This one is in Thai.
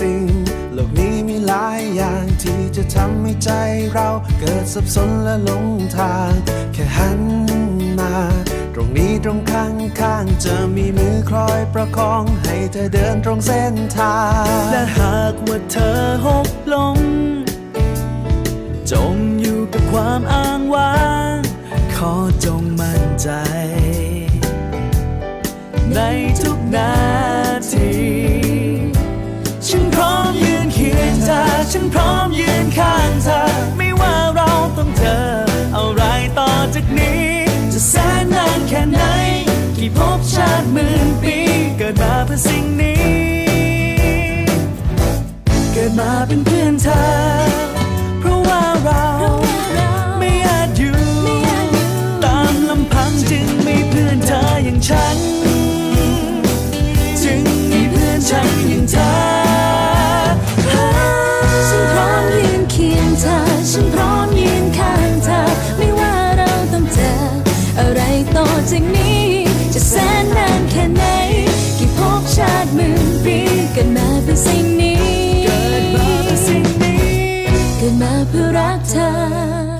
สิ่ง โลกนี้มีหลายอย่างที่จะทำให้ใจเราเกิดสับสนและหลงทาง แค่หันมา ตรงนี้ตรงข้างข้างจะมีมือคอยประคองให้เธอเดินตรงเส้นทาง และหากว่าเธอหกลงจมอยู่กับความอ้างว้าง ขอจงมั่นใจ ในทุกนาที มาเป็นเพื่อนเธอ เพราะว่าเราไม่อาจอยู่ ตามลำพังจึงมีเพื่อนเธออย่างฉัน จึงมีเพื่อนฉันอย่างเธอาเพื่อรักเธอ